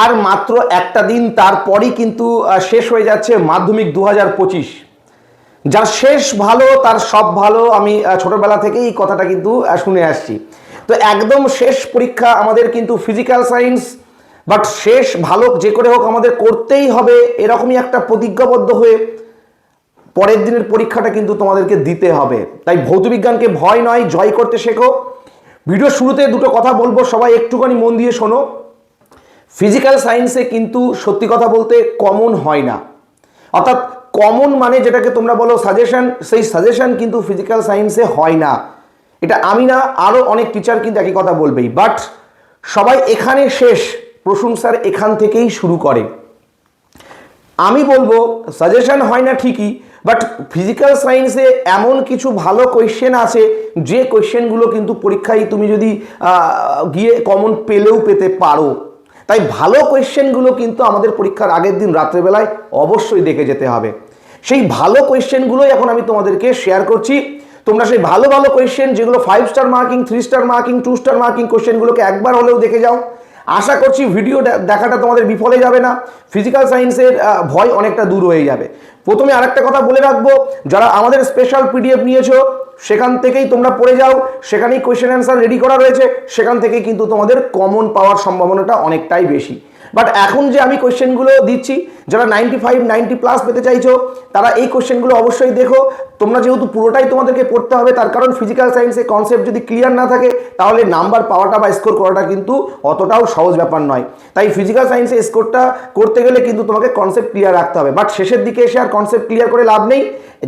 আর মাত্র একটা দিন তারপরই কিন্তু শেষ হয়ে যাচ্ছে মাধ্যমিক দু হাজার পঁচিশ। যার শেষ ভালো, তার সব ভালো, আমি ছোটবেলা থেকেই এই কথাটা কিন্তু শুনে আসছি। তো একদম শেষ পরীক্ষা আমাদের কিন্তু ফিজিক্যাল সায়েন্স বাট শেষ ভালো যে করে হোক আমাদের করতেই হবে, এরকমই একটা প্রতিজ্ঞাবদ্ধ হয়ে পরের দিনের পরীক্ষাটা কিন্তু তোমাদেরকে দিতে হবে। তাই ভৌতবিজ্ঞানকে ভয় নয়, জয় করতে শেখো। ভিডিও শুরুতে দুটো কথা বলব, সবাই একটুখানি মন দিয়ে শোনো। ফিজিক্যাল সায়েন্সে কিন্তু সত্যি কথা বলতে কমন হয় না। অর্থাৎ কমন মানে যেটাকে তোমরা বলো সাজেশন সেই সাজেশন কিন্তু ফিজিক্যাল সায়েন্সে হয় না। এটা আমি না আরও অনেক টিচার কিন্তু একই কথা বলবেই। বাট সবাই এখানে শেষ প্রশংসার এখান থেকেই শুরু করে। আমি বলব সাজেশন হয় না ঠিকই বাট ফিজিক্যাল সায়েন্সে এমন কিছু ভালো কোয়েশ্চেন আছে, যে কোয়েশ্চেনগুলো কিন্তু পরীক্ষায় তুমি যদি গিয়ে কমন পেলেও পেতে পারো। তাই ভালো কোয়েশ্চেনগুলো কিন্তু আমাদের পরীক্ষার আগের দিন রাত্রেবেলায় অবশ্যই দেখে যেতে হবে। সেই ভালো কোয়েশ্চেনগুলোই এখন আমি তোমাদেরকে শেয়ার করছি। তোমরা সেই ভালো ভালো কোয়েশ্চেন যেগুলো five star marking three star marking two star marking কোয়েশ্চেনগুলোকে একবার হলেও দেখে যাও। আশা করছি ভিডিও দেখাটা তোমাদের বিফলে যাবে না। ফিজিক্যাল সায়েন্সের ভয় অনেকটা দূর হয়ে যাবে। প্রথমে আরেকটা কথা বলে রাখব, যারা আমাদের স্পেশাল পিডিএফ নিয়েছো, সেখান থেকেই তোমরা পড়ে যাও, সেখানেই কোয়েশ্চেন অ্যান্সার রেডি করা রয়েছে, সেখান থেকে কিন্তু তোমাদের কমন পাওয়ার সম্ভাবনাটা অনেকটাই বেশি। বাট এখন যে আমি কোয়েশ্চেনগুলো দিচ্ছি যারা নাইনটি ফাইভ নাইনটি প্লাস পেতে চাইছো, তারা এই কোয়েশ্চেনগুলো অবশ্যই দেখো। তোমরা যেহেতু পুরোটাই তোমাদেরকে পড়তে হবে, তার কারণ ফিজিক্যাল সায়েন্সে কনসেপ্ট যদি ক্লিয়ার না থাকে, তাহলে নাম্বার পাওয়াটা বা স্কোর করাটা কিন্তু অতটাও সহজ ব্যাপার নয়। তাই ফিজিক্যাল সায়েন্সে স্কোরটা করতে গেলে কিন্তু তোমাকে কনসেপ্ট ক্লিয়ার রাখতে হবে। বাট শেষের দিকে এসে আর কনসেপ্ট ক্লিয়ার করে লাভ নেই।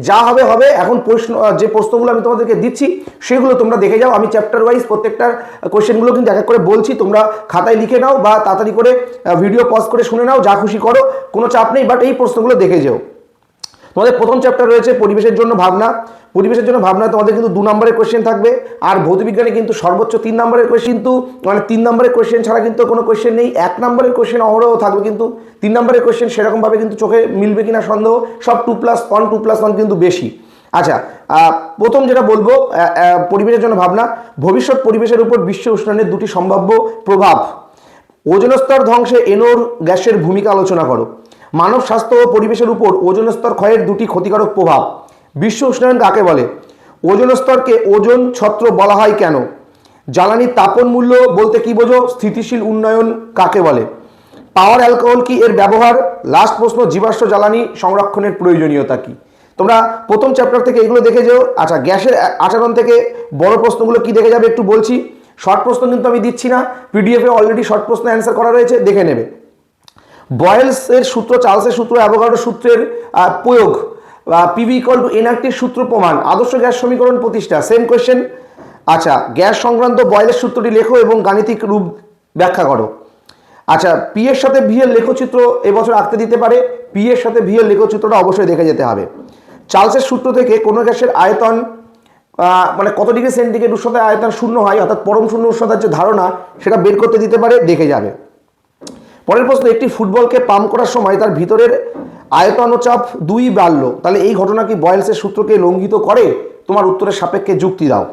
যা হবে হবে। এখন প্রশ্ন যে প্রশ্নগুলো আমি তোমাদেরকে দিচ্ছি, সেগুলো তোমরা দেখে যাও। আমি চ্যাপ্টার ওয়াইজ প্রত্যেকটার কোয়েশ্চেনগুলো কিন্তু এক এক করে বলছি। তোমরা খাতায় লিখে নাও বা তাড়াতাড়ি করে ভিডিও পজ করে শুনে নাও। যা খুশি করো। কোনো চাপ নেই বাট এই প্রশ্নগুলো দেখে যেও। তোমাদের প্রথম চ্যাপ্টার রয়েছে পরিবেশের জন্য ভাবনা। পরিবেশের জন্য ভাবনা তোমাদের কিন্তু দু নম্বরের কোয়েশ্চেন থাকবে, আর ভৌতবিজ্ঞানে কিন্তু সর্বোচ্চ তিন নম্বরের কোয়েশ্চেন কিন্তু মানে তিন নম্বরের কোয়েশ্চেন ছাড়া কিন্তু কোনো কোয়েশ্চেন নেই। এক নম্বরের কোয়েশ্চেন অহরহ থাকবে কিন্তু, তিন নম্বরের কোয়েশ্চেন সেরকমভাবে কিন্তু চোখে মিলবে কিনা সন্দেহ, সব two plus one two plus one কিন্তু বেশি। আচ্ছা প্রথম যেটা বলব পরিবেশের জন্য ভাবনা। ভবিষ্যৎ পরিবেশের উপর বিশ্ব উষ্ণায়নের দুটি সম্ভাব্য প্রভাব। ওজন স্তর ধ্বংসে এনোর গ্যাসের ভূমিকা আলোচনা করো। মানব স্বাস্থ্য ও পরিবেশের উপর ওজন স্তর ক্ষয়ের দুটি ক্ষতিকারক প্রভাব। বিশ্ব উষ্ণায়ন কাকে বলে? ওজন স্তরকে ওজন ছত্র বলা হয় কেন? জ্বালানির তাপন মূল্য বলতে কি বোঝো? স্থিতিশীল উন্নয়ন কাকে বলে? পাওয়ার অ্যালকোহল কি এর ব্যবহার? লাস্ট প্রশ্ন, জীবাশ্ম জ্বালানি সংরক্ষণের প্রয়োজনীয়তা কি? তোমরা প্রথম চ্যাপ্টার থেকে এগুলো দেখে যেও। আচ্ছা গ্যাসের আচরণ থেকে বড় প্রশ্নগুলো কি দেখে যাবে একটু বলছি? শর্ট প্রশ্ন কিন্তু আমি দিচ্ছি না। পিডিএফে অলরেডি শর্ট প্রশ্ন অ্যান্সার করা রয়েছে, দেখে নেবে। বয়েলসের সূত্র, চার্লসের সূত্র, অ্যাভোগাড্রো সূত্রের প্রয়োগ পিভি ইকল টু এনআরটির সূত্র প্রমাণ। আদর্শ গ্যাস সমীকরণ প্রতিষ্ঠা। সেম কোয়েশ্চেন আচ্ছা গ্যাস সংক্রান্ত বয়েলের সূত্রটি লেখো এবং গাণিতিক রূপ ব্যাখ্যা করো। আচ্ছা পি এর সাথে ভি এর লেখচিত্র এবছর আঁকতে দিতে পারে। পি এর সাথে ভি এর লেখচিত্রটা অবশ্যই দেখে যেতে হবে। চার্লসের সূত্র থেকে কোনো গ্যাসের আয়তন মানে কত ডিগ্রি সেন্টিগ্রেড উষ্ণতায় আয়তন শূন্য হয়, অর্থাৎ পরম শূন্য উষ্ণতার যে ধারণা, সেটা বের করতে দিতে পারে, দেখে যাবে। পরের প্রশ্ন, একটি ফুটবলকে পাম্প করার সময় তার ভিতরের আয়তন চাপ দুই বাড়লো। তাহলে এই ঘটনা কি বয়েলসের সূত্রকে লঙ্ঘিত করে? তোমার উত্তরের সাপেক্ষে যুক্তি দাও।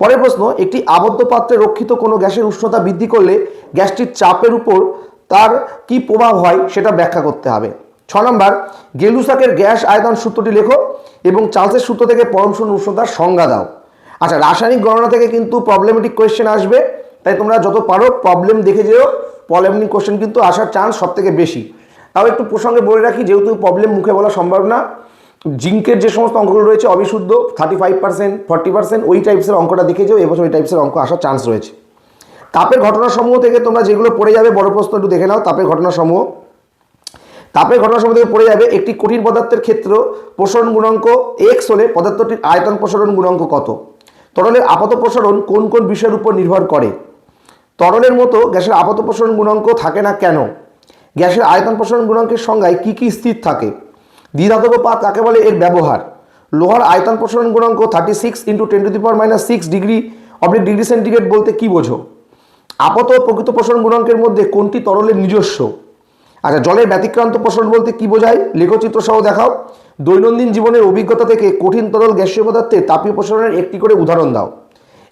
পরের প্রশ্ন, একটি আবদ্ধ পাত্রে রক্ষিত কোনো গ্যাসের উষ্ণতা বৃদ্ধি করলে গ্যাসটির চাপের উপর তার কি প্রভাব হয় সেটা ব্যাখ্যা করতে হবে। ছ নম্বর, গেলুসাকের গ্যাস আয়তন সূত্রটি লেখো এবং চার্লসের সূত্র থেকে পরম শূন্য উষ্ণতার সংজ্ঞা দাও। আচ্ছা রাসায়নিক গণনা থেকে কিন্তু প্রবলেমেটিক কোয়েশ্চেন আসবে, তাই তোমরা যত পারো প্রবলেম দেখে যেও। প্রবলেমিক কোশ্চেন কিন্তু আসার চান্স সব থেকে বেশি। তাও একটু প্রসঙ্গে বলে রাখি, যেহেতু প্রবলেম মুখে বলা সম্ভব না, জিঙ্কের যে সমস্ত অঙ্কগুলো রয়েছে, অবিশুদ্ধ thirty five percent forty percent ওই টাইপসের অঙ্কটা দেখে যেও, এবছর ওই টাইপসের অঙ্ক আসার চান্স রয়েছে। তাপের ঘটনাসমূহ থেকে তোমরা যেগুলো পড়ে যাবে, বড় প্রশ্ন একটু দেখে নাও, তাপের ঘটনাসমূহ। তাপের ঘটনাসমূহ থেকে পড়ে যাবে, একটি কঠিন পদার্থের ক্ষেত্র প্রসারণ গুণাঙ্ক এক্স হলে পদার্থটির আয়তন প্রসারণ গুণাঙ্ক কত? তরলের আপাত প্রসারণ কোন কোন বিষয়ের উপর নির্ভর করে? তরলের মতো গ্যাসের আপাত প্রসারণ গুণাঙ্ক থাকে না কেন? গ্যাসের আয়তন প্রসারণ গুণাঙ্কের সংজ্ঞায় কী কী স্থির থাকে? দ্বিধাতব পাত কাকে বলে? এর ব্যবহার। লোহার আয়তন প্রসারণ গুণাঙ্ক thirty six into ten to the power minus six degree oblique degree centigrade বলতে কী বোঝো? আপাত প্রকৃত প্রসারণ গুণাঙ্কের মধ্যে কোনটি তরলের নিজস্ব? আচ্ছা জলের ব্যতিক্রান্ত প্রসারণ বলতে কী বোঝায়? লেখচিত্র সহ দেখাও। দৈনন্দিন জীবনের অভিজ্ঞতা থেকে কঠিন তরল গ্যাসীয় পদার্থে তাপীয় প্রসারণের একটি করে উদাহরণ দাও।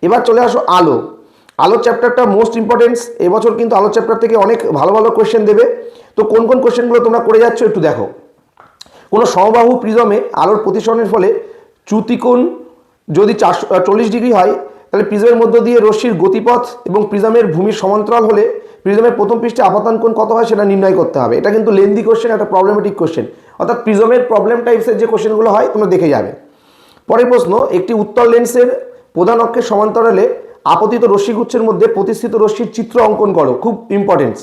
এবার চলে আসো আলো। আলোর চ্যাপ্টারটা মোস্ট ইম্পর্টেন্স এবছর কিন্তু আলোর চ্যাপ্টার থেকে অনেক ভালো ভালো কোয়েশ্চেন দেবে। তো কোন কোন কোয়েশ্চেনগুলো তোমরা করে যাচ্ছ একটু দেখো। কোনো সমবাহু প্রিজমে আলোর প্রতিসরণের ফলে চ্যুতিকোণ যদি চারশো চল্লিশ ডিগ্রি হয়, তাহলে প্রিজমের মধ্য দিয়ে রশ্মির গতিপথ এবং প্রিজমের ভূমির সমান্তরাল হলে প্রিজমের প্রথম পৃষ্ঠে আপাতান কোণ কত হয় সেটা নির্ণয় করতে হবে। এটা কিন্তু লেন্দি কোশ্চেন একটা প্রবলেমেটিক কোশ্চেন অর্থাৎ প্রিজমের প্রবলেম টাইপসের যে কোশ্চেনগুলো হয়, তোমরা দেখে যাবে। পরের প্রশ্ন, একটি উত্তর লেন্সের প্রধান অক্ষের সমান্তরালে আপতিত রশ্মিগুচ্ছের মধ্যে প্রতিষ্ঠিত রশ্মির চিত্র অঙ্কন করো, খুব ইম্পর্টেন্স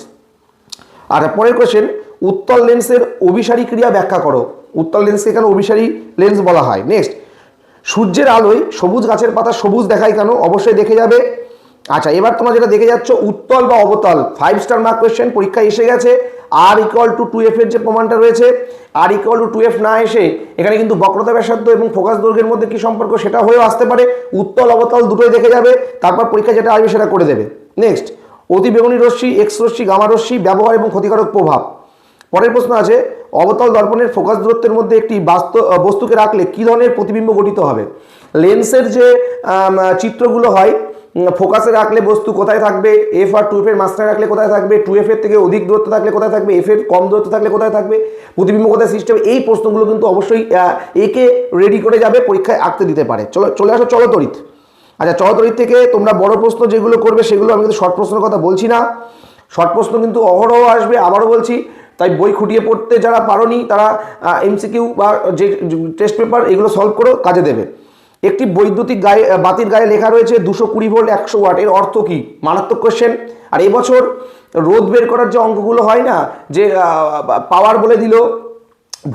আর পরের কোশ্চেন উত্তল লেন্সের অভিসারী ক্রিয়া ব্যাখ্যা করো। উত্তল লেন্সকে এখানে অভিসারী লেন্স বলা হয়? নেক্সট সূর্যের আলোয় সবুজ গাছের পাতা সবুজ দেখায় কেন? অবশ্যই দেখে যাবে। আচ্ছা এবার তোমরা যেটা দেখে যাচ্ছ, উত্তল বা অবতল ফাইভ স্টার মার্ক কোয়েশ্চেন পরীক্ষায় এসে গেছে। R equal to two F এর যে প্রমাণটা রয়েছে R equal to two F না এসে, এখানে কিন্তু বক্রতা ব্যাসার্ধ এবং ফোকাস দৈর্ঘ্যের মধ্যে কি সম্পর্ক সেটা হয়েও আসতে পারে। উত্তল, অবতল দুটোই দেখে যাবে, তারপর পরীক্ষা যেটা আসবে সেটা করে দেবে। নেক্সট অতিবেগুনি রশ্মি এক্স রশ্মি, গামা রশ্মি, ব্যবহার এবং ক্ষতিকারক প্রভাব। পরের প্রশ্ন আছে, অবতল দর্পণের ফোকাস দূরত্বের মধ্যে একটি বস্তুকে রাখলে কী ধরনের প্রতিবিম্ব গঠিত হবে? লেন্সের যে চিত্রগুলো হয় ফোকাসে রাখলে বস্তু কোথায় থাকবে? এফ আর টু এফের মাঝখানে রাখলে কোথায় থাকবে? টু এফের থেকে অধিক দূরত্ব থাকলে কোথায় থাকবে? এফ এর কম দূরত্ব থাকলে কোথায় থাকবে? প্রতিবিম্ব কোথায় হবে এই প্রশ্নগুলো কিন্তু অবশ্যই একে রেডি করে যাবে, পরীক্ষায় আঁকতে দিতে পারে। চলো, চলে আসো চলো তড়িৎ আচ্ছা চলতরিত থেকে তোমরা বড় প্রশ্ন যেগুলো করবে, সেগুলো আমি কিন্তু শর্ট প্রশ্নের কথা বলছি না। শর্ট প্রশ্ন কিন্তু অহরহ আসবে, আবারও বলছি। তাই বই খুঁটিয়ে পড়তে যারা পারোনি, তারা এমসিকিউ বা যে টেস্ট পেপার এগুলো সলভ করো, কাজে দেবে। একটি বৈদ্যুতিক গায়ে বাতির গায়ে লেখা রয়েছে দুশো কুড়ি ভোল্ট, একশো ওয়াট। এর অর্থ কি? মারাত্মক কোশ্চেন আর এবছর রোদ বের করার যে অঙ্কগুলো হয় না, যে পাওয়ার বলে দিল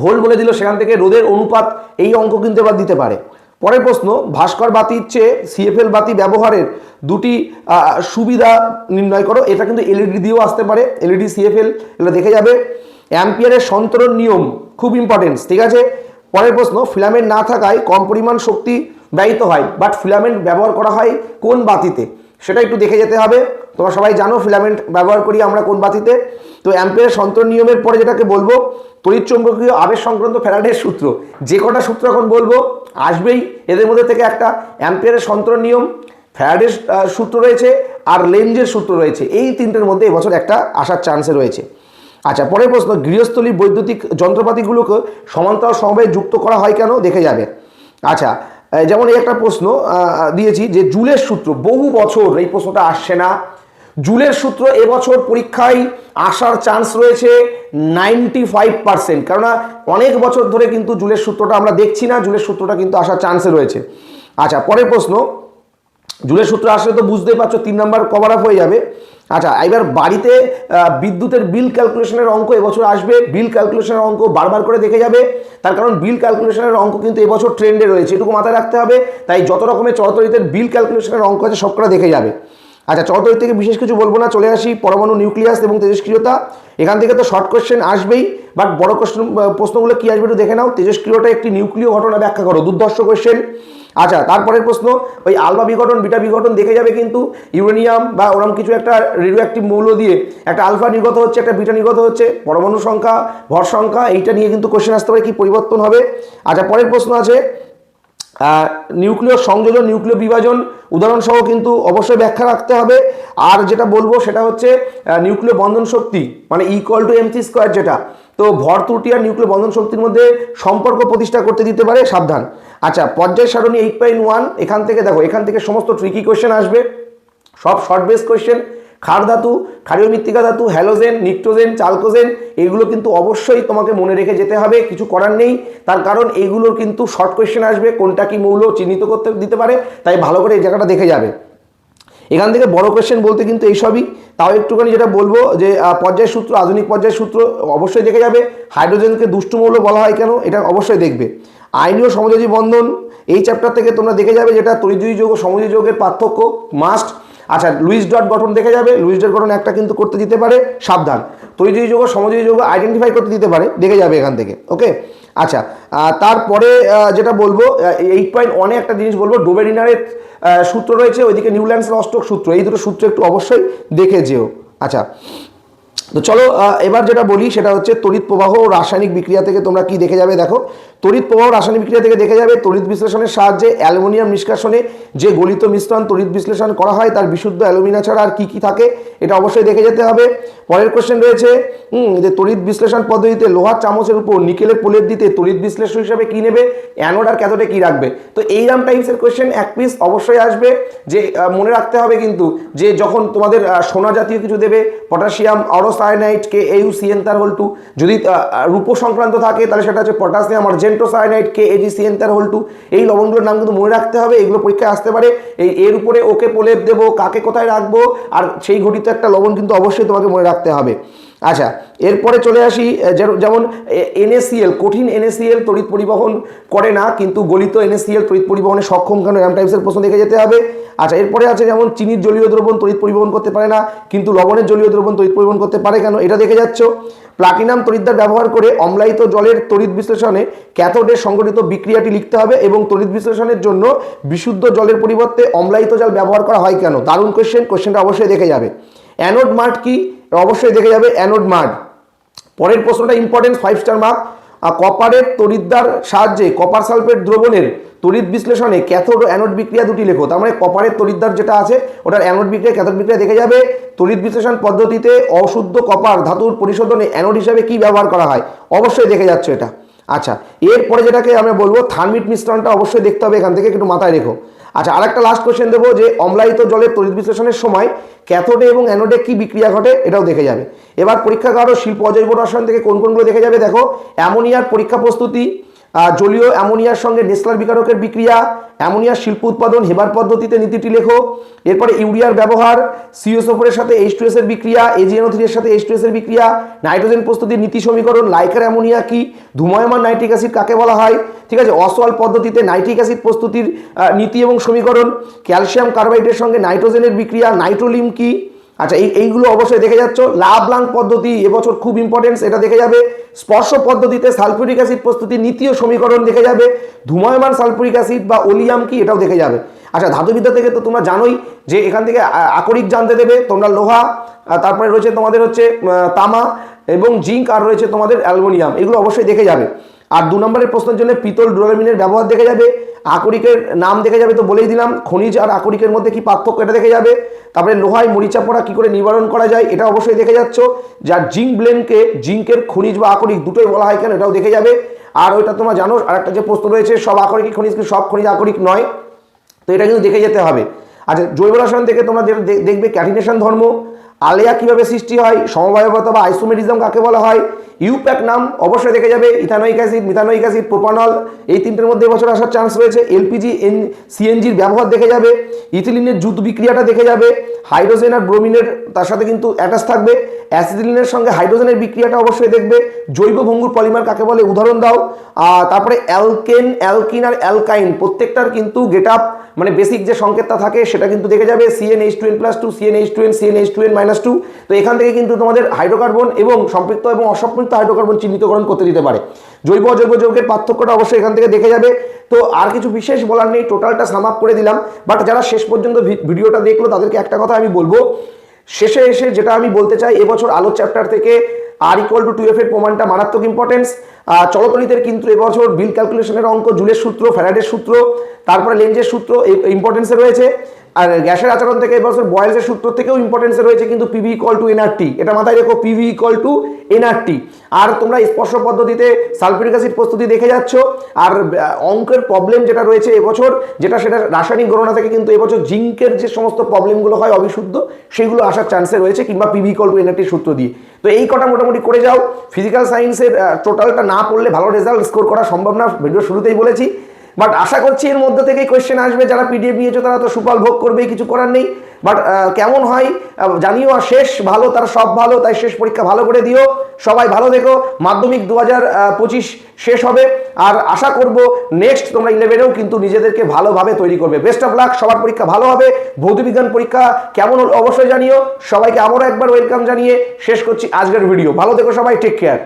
ভোল্ট বলে দিল, সেখান থেকে রোদের অনুপাত এই অঙ্ক কিন্তু এবার দিতে পারে। পরের প্রশ্ন, ভাস্কর বাতির চেয়ে সিএফএল বাতি ব্যবহারের দুটি সুবিধা নির্ণয় করো। এটা কিন্তু এলইডি দিয়েও আসতে পারে। এলইডি সিএফএল এগুলো দেখে যাবে। অ্যাম্পিয়ারের সন্তরণ নিয়ম খুব ইম্পর্টেন্স ঠিক আছে? পরের প্রশ্ন, ফিলামেন্ট না থাকায় কম পরিমাণ শক্তি ব্যয়িত হয় বাট ফিলামেন্ট ব্যবহার করা হয় কোন বাতিতে? সেটা একটু দেখে যেতে হবে। তোমরা সবাই জানো ফিলামেন্ট ব্যবহার করি আমরা কোন বাতিতে। তো অ্যাম্পিয়ার সন্তরণ নিয়মের পরে যেটাকে বলব তড়িৎচুম্বকীয় আবেশ সংক্রান্ত ফ্যারাডের সূত্র। যে কটা সূত্র এখন বলব, আসবেই। এদের মধ্যে থেকে একটা অ্যাম্পিয়ারের সন্তরণ নিয়ম, ফ্যারাডের সূত্র রয়েছে আর লেঞ্জের সূত্র রয়েছে। এই তিনটের মধ্যে এবছর একটা আসার চান্সে রয়েছে। আচ্ছা পরের প্রশ্ন, গৃহস্থলী বৈদ্যুতিক যন্ত্রপাতিগুলোকে সমান্তরাল সমবায়ে যুক্ত করা হয় কেন? দেখে যাবে। আচ্ছা যেমন এই একটা প্রশ্ন দিয়েছি যে জুলের সূত্র, বহু বছর এই প্রশ্নটা আসছে না। জুলের সূত্র এবছর পরীক্ষায় আসার চান্স রয়েছে নাইনটি ফাইভ পার্সেন্ট কেননা অনেক বছর ধরে কিন্তু জুলের সূত্রটা আমরা দেখছি না, জুলের সূত্রটা কিন্তু আসার চান্সে রয়েছে। আচ্ছা পরের প্রশ্ন, জুলের সূত্র আসলে তো বুঝতেই পারছ, তিন নাম্বার কভার আপ হয়ে যাবে। আচ্ছা এবার বাড়িতে বিদ্যুতের বিল ক্যালকুলেশনের অঙ্ক এবছর আসবে। বিল ক্যালকুলেশনের অঙ্ক বারবার করে দেখে যাবে। তার কারণ বিল ক্যালকুলেশনের অঙ্ক কিন্তু এবছর ট্রেন্ডে রয়েছে, এটুকু মাথায় রাখতে হবে। তাই যত রকমের চরতরিতের বিল ক্যালকুলেশনের অঙ্ক আছে, সবকটা দেখে যাবে। আচ্ছা চরতরিত থেকে বিশেষ কিছু বলব না, চলে আসি পরমাণু নিউক্লিয়াস এবং তেজস্ক্রিয়তা এখান থেকে তো শর্ট কোশ্চেন আসবেই বাট বড় কোশ্চেন প্রশ্নগুলো কী আসবে একটু দেখে নাও। তেজস্ক্রিয়তা একটি নিউক্লিয় ঘটনা ব্যাখ্যা করো, দুর্ধর্ষ কোশ্চেন আচ্ছা তারপরের প্রশ্ন, ওই আলফা বিঘটন, বিটা বিঘটন দেখে যাবে কিন্তু ইউরেনিয়াম বা ওরম কিছু একটা রেডিও অ্যাক্টিভ মৌল দিয়ে একটা আলফা নির্গত হচ্ছে, একটা বিটা নির্গত হচ্ছে, পরমাণু সংখ্যা, ভর সংখ্যা, এইটা নিয়ে কিন্তু কোশ্চেন আসতে পারে কি পরিবর্তন হবে। আচ্ছা পরের প্রশ্ন আছে নিউক্লিয় সংযোজন, নিউক্লিয় বিভাজন উদাহরণসহ কিন্তু অবশ্যই ব্যাখ্যা রাখতে হবে। আর যেটা বলব সেটা হচ্ছে নিউক্লিয় বন্ধন শক্তি মানে ইকুয়াল টু এমসি স্কোয়ার যেটা তো ভর ত্রুটি আর নিউক্লিয় বন্ধন শক্তির মধ্যে সম্পর্ক প্রতিষ্ঠা করতে দিতে পারে, সাবধান। আচ্ছা পর্যায় সারণী এইট পয়েন্ট ওয়ান এখান থেকে দেখো, এখান থেকে সমস্ত ট্রিকি কোয়েশ্চেন আসবে। সব শর্ট বেস কোয়েশ্চেন ক্ষার ধাতু, ক্ষারীয় মৃত্তিকা ধাতু হ্যালোজেন নিক্টোজেন চালকোজেন এগুলো কিন্তু অবশ্যই তোমাকে মনে রেখে যেতে হবে, কিছু করার নেই। তার কারণ এইগুলোর কিন্তু শর্ট কোয়েশ্চেন আসবে, কোনটা কি মৌল চিহ্নিত করতে দিতে পারে, তাই ভালো করে এই জায়গাটা দেখে যাবে। এখান থেকে বড় কোয়েশ্চেন বলতে কিন্তু এইসবই তাও একটুখানি যেটা বলব যে পর্যায় সূত্র, আধুনিক পর্যায় সূত্র অবশ্যই দেখে যাবে। হাইড্রোজেনকে দুষ্টু মৌল বলা হয় কেন? এটা অবশ্যই দেখবে। আইনীয় সমযোজী বন্ধন, এই চ্যাপ্টার থেকে তোমরা দেখে যাবে যেটা তরিজয়ী যৌগ, সমযোজী যোগের পার্থক্য মাস্ট আচ্ছা লুইস ডট গঠন দেখে যাবে। লুইস ডট গঠন একটা কিন্তু করতে দিতে পারে, সাবধান। তরিজয়ী যৌগ, সমযোজী যৌগ আইডেন্টিফাই করতে দিতে পারে, দেখে যাবে এখান থেকে ওকে আচ্ছা তারপরে যেটা বলব এইট পয়েন্ট ওয়ানে একটা জিনিস বলব, ডোবেরিনারের সূত্র রয়েছে, ওইদিকে নিউল্যান্ডস অষ্টক সূত্র, এই দুটো সূত্র একটু অবশ্যই দেখে যেও। আচ্ছা তো চলো এবার যেটা বলি সেটা হচ্ছে তড়িৎ প্রবাহ রাসায়নিক বিক্রিয়া থেকে তোমরা কি দেখে যাবে দেখো। তড়িৎ প্রবাহ রাসায়নিক বিক্রিয়া থেকে দেখে যাবে তড়িৎ বিশ্লেষণের সাহায্যে অ্যালুমিনিয়াম নিষ্কাশনে যে গলিত মিশ্রণ তড়িৎ বিশ্লেষণ করা হয় তার বিশুদ্ধ অ্যালুমিনা ছাড়া আর কী কী থাকে এটা অবশ্যই দেখে যেতে হবে। পরের কোশ্চেন রয়েছে যে তড়িৎ বিশ্লেষণ পদ্ধতিতে লোহার চামচের উপর নিকেলের প্রলেপ দিতে তড়িৎ বিশ্লেষণ হিসাবে কী নেবে অ্যানোড আর ক্যাথোডে কী রাখবে? তো এইরাম টাইপসের কোয়েশ্চেন এক পিস অবশ্যই আসবে যে মনে রাখতে হবে কিন্তু যে যখন তোমাদের সোনা জাতীয় কিছু দেবে, potassium aurocyanide K U CN তার হোল টু যদি রূপ সংক্রান্ত থাকে, তাহলে সেটা হচ্ছে potassium argentocyanide K Ag CN তার হোল টু এই লবণগুলোর নাম কিন্তু মনে রাখতে হবে, এগুলো পরীক্ষায় আসতে পারে। এই, এর উপরে ওকে প্রলেপ দেবো, কাকে কোথায় রাখব, আর সেই ঘটিত একটা লবণ কিন্তু অবশ্যই তোমাকে মনে রাখতে হবে। আচ্ছা এরপরে চলে আসি যেমন এনএসিএল কঠিন এনএসিএল তড়িৎ পরিবহন করে না, কিন্তু গলিত এনএসিএল তড়িৎ পরিবহনে সক্ষম কেন? এম টাইপসের প্রশ্ন দেখে যেতে হবে। আচ্ছা এরপরে আছে যেমন, চিনির জলীয় দ্রবণ তড়িৎ পরিবহন করতে পারে না, কিন্তু লবণের জলীয় দ্রবণ তড়িৎ পরিবহন করতে পারে কেন? এটা দেখে যাচ্ছ। প্লাটিনাম তড়িৎদ্বার ব্যবহার করে অম্লায়িত জলের তড়িৎ বিশ্লেষণে ক্যাথোডের সংগঠিত বিক্রিয়াটি লিখতে হবে এবং তড়িৎ বিশ্লেষণের জন্য বিশুদ্ধ জলের পরিবর্তে অম্লায়িত জল ব্যবহার করা হয় কেন? দারুণ কোশ্চেন কোশ্চেনটা অবশ্যই দেখে যাবে। অ্যানোড মার্ট কি? অবশ্যই দেখে যাবে, অ্যানোড মার্ট। পরের প্রশ্নটা ইম্পর্টেন্ট ফাইভ স্টার মার্ক কপারের তড়িৎদ্বার সাহায্যে, কপার সালফেট দ্রবণের তড়িৎ বিশ্লেষণে ক্যাথোড ও অ্যানোড বিক্রিয়া দুটি লেখো। তার মানে কপারের তড়িৎদ্বার যেটা আছে, ওটার অ্যানোড বিক্রিয়া, ক্যাথোড বিক্রিয়া দেখে যাবে। তড়িৎ বিশ্লেষণ পদ্ধতিতে অশুদ্ধ কপার ধাতুর পরিশোধনে অ্যানোড হিসাবে কি ব্যবহার করা হয়? অবশ্যই দেখে যাচ্ছে এটা। আচ্ছা এরপরে যেটাকে আমরা বলব থার্মিট মিশ্রণটা অবশ্যই দেখতে হবে, এখান থেকে একটু মাথায় রেখো। আচ্ছা আরেকটা লাস্ট কোশ্চেন দেবো যে অম্লায়িত জলের তড়িৎ বিশ্লেষণের সময় ক্যাথোডে এবং অ্যানোডে কি বিক্রিয়া ঘটে এটাও দেখে যাবে। এবার পরীক্ষাগার ও শিল্প অজৈব রসায়ন থেকে কোন কোনগুলো দেখে যাবে দেখো? অ্যামোনিয়ার পরীক্ষা প্রস্তুতি জলীয় অ্যামোনিয়ার সঙ্গে নেসলার বিকারকের বিক্রিয়া অ্যামোনিয়ার শিল্প উৎপাদন হেবার পদ্ধতিতে নীতিটি লেখো, এরপরে ইউরিয়ার ব্যবহার, সিওসোফোরের সাথে এইচ টু এর বিক্রিয়া এজিএনও থ্রি এর সাথে এইচ টু এর বিক্রিয়া, নাইট্রোজেন প্রস্তুতির নীতি সমীকরণ, লাইকার অ্যামোনিয়া কি, ধুময়মান নাইট্রিক অ্যাসিড কাকে বলা হয়, ঠিক আছে, অসওয়াল পদ্ধতিতে নাইট্রিক অ্যাসিড প্রস্তুতির নীতি এবং সমীকরণ, ক্যালসিয়াম কার্বাইডের সঙ্গে নাইট্রোজেনের বিক্রিয়া, নাইট্রোলিম কি আচ্ছা এই এইগুলো অবশ্যই দেখে যাচ্ছ। লাভ লাং পদ্ধতি এবছর খুব ইম্পর্টেন্স এটা দেখে যাবে। স্পর্শ পদ্ধতিতে সালফিউরিক অ্যাসিড প্রস্তুতি নীতি ও সমীকরণ দেখে যাবে। ধুময়মান সালফিউরিক অ্যাসিড বা ওলিয়াম কি, এটাও দেখে যাবে। আচ্ছা ধাতুবিদ্যা থেকে তো তোমরা জানোই যে এখান থেকে আকরিক জানতে দেবে। তোমরা লোহা তারপরে রয়েছে তোমাদের হচ্ছে তামা এবং জিঙ্ক, আর রয়েছে তোমাদের অ্যালুমিনিয়াম। এগুলো অবশ্যই দেখে যাবে। আর দু নম্বরের প্রশ্নের জন্য পিতল ড্রোলামিনের ব্যবহার দেখে যাবে, আকরিকের নাম দেখে যাবে তো বলেই দিলাম, খনিজ আর আকরিকের মধ্যে কি পার্থক্য এটা দেখে যাবে, তারপরে লোহায় মরিচা পড়া কি করে নিবারণ করা যায় এটা অবশ্যই দেখে যাচ্ছ, যার জিঙ্ক ব্লেনকে জিঙ্কের খনিজ বা আকরিক দুটোই বলা হয় কেন এটাও দেখে যাবে, আর ওইটা তোমরা জানো আর একটা যে প্রশ্ন রয়েছে, সব আকরিক খনিজ কি সব খনিজ আকরিক নয়, তো এটা কিন্তু দেখে যেতে হবে। আচ্ছা জৈব রসায়ন থেকে তোমরা দেখবে, ক্যাটিনেশন ধর্ম আলেয়া কীভাবে সৃষ্টি হয়, সমবায়বতা বা আইসোমেরিজম কাকে বলা হয়, ইউপ্যাক নাম অবশ্যই দেখে যাবে, ethanoic acid, methanoic acid, propanol, এই তিনটের মধ্যে এবছর আসার চান্স রয়েছে, এলপিজি, এন, সিএনজির ব্যবহার দেখে যাবে, ইথিলিনের জুত বিক্রিয়াটা দেখে যাবে, হাইড্রোজেন আর ব্রোমিনের তার সাথে কিন্তু অ্যাটাচ থাকবে অ্যাসিডিলিনের সঙ্গে হাইড্রোজেনের বিক্রিয়াটা অবশ্যই দেখবে, জৈব ভঙ্গুর পলিমার কাকে বলে, উদাহরণ দাও তারপরে অ্যালকেন, অ্যালকিন আর অ্যালকাইন, প্রত্যেকটার কিন্তু গেট আপ মানে বেসিক যে সংকেতটা থাকে সেটা কিন্তু দেখে যাবে CN H two N plus two CN H two N CN H two N minus two তো এখান থেকে কিন্তু তোমাদের হাইড্রোকার্বন এবং সম্পৃক্ত এবং অসম্পৃক্ত হাইড্রোকার্বন চিহ্নিতকরণ করতে দিতে পারে। জৈব অজৈব যৌগের পার্থক্যটা অবশ্যই এখান থেকে দেখে যাবে। তো আর কিছু বিশেষ বলার নেই টোটালটা সাম করে দিলাম। বাট যারা শেষ পর্যন্ত ভিডিওটা দেখল, তাদেরকে একটা কথা আমি বলব। শেষে এসে যেটা আমি বলতে চাই, এবছর আলোর চ্যাপ্টার থেকে R equal to two F এর প্রমাণটা মারাত্মক ইম্পর্টেন্স চলতরিতের কিন্তু এবছর বিল ক্যালকুলেশনের অঙ্ক, জুলের সূত্র ফ্যারাডের সূত্র, তারপরে লেঞ্জের সূত্র ইম্পর্টেন্সে রয়েছে। আর গ্যাসের আচরণ থেকে এবছর বয়েলসের সূত্র থেকেও ইম্পর্টেন্সে রয়েছে কিন্তু পিভি ইকল টু এনআরটি এটা মাথায় রেখো পিভি ইকল টু এনআরটি আর তোমরা স্পর্শ পদ্ধতিতে সালফিউরিক অ্যাসিড প্রস্তুতি দেখে যাচ্ছ। আর অঙ্কের প্রবলেম যেটা রয়েছে এবছর যেটা সেটা রাসায়নিক গণনা থেকে কিন্তু এবছর জিঙ্কের যে সমস্ত প্রবলেমগুলো হয় অবিশুদ্ধ, সেগুলো আসার চান্সে রয়েছে কিংবা পিভি ইকল টু এনআরটি সূত্র দিয়ে। তো এই কটা মোটামুটি করে যাও। ফিজিক্যাল সায়েন্সের টোটালটা না পড়লে ভালো রেজাল্ট স্কোর করা সম্ভব না। ভিডিও শুরুতেই বলেছি। বাট আশা করছি এর মধ্যে থেকেই কোয়েশ্চেন আসবে, যারা পিডিএফ নিয়েছো তারা তো সুফল ভোগ করবে কিছু করার নেই। বাট কেমন হয় জানিও আর শেষ ভালো, তার সব ভালো, তাই শেষ পরীক্ষা ভালো করে দিও। সবাই ভালো দেখো মাধ্যমিক দু পঁচিশ শেষ হবে। আর আশা করব নেক্সট তোমরা ইলেভেনেও কিন্তু নিজেদেরকে ভালোভাবে তৈরি করবে। বেস্ট অফ লাক সবার পরীক্ষা ভালো হবে। ভৌতবিজ্ঞান পরীক্ষা কেমন অবশ্যই জানিও। সবাইকে আবারও একবার ওয়েলকাম জানিয়ে শেষ করছি আজকের ভিডিও ভালো দেখো সবাই টেক কেয়ার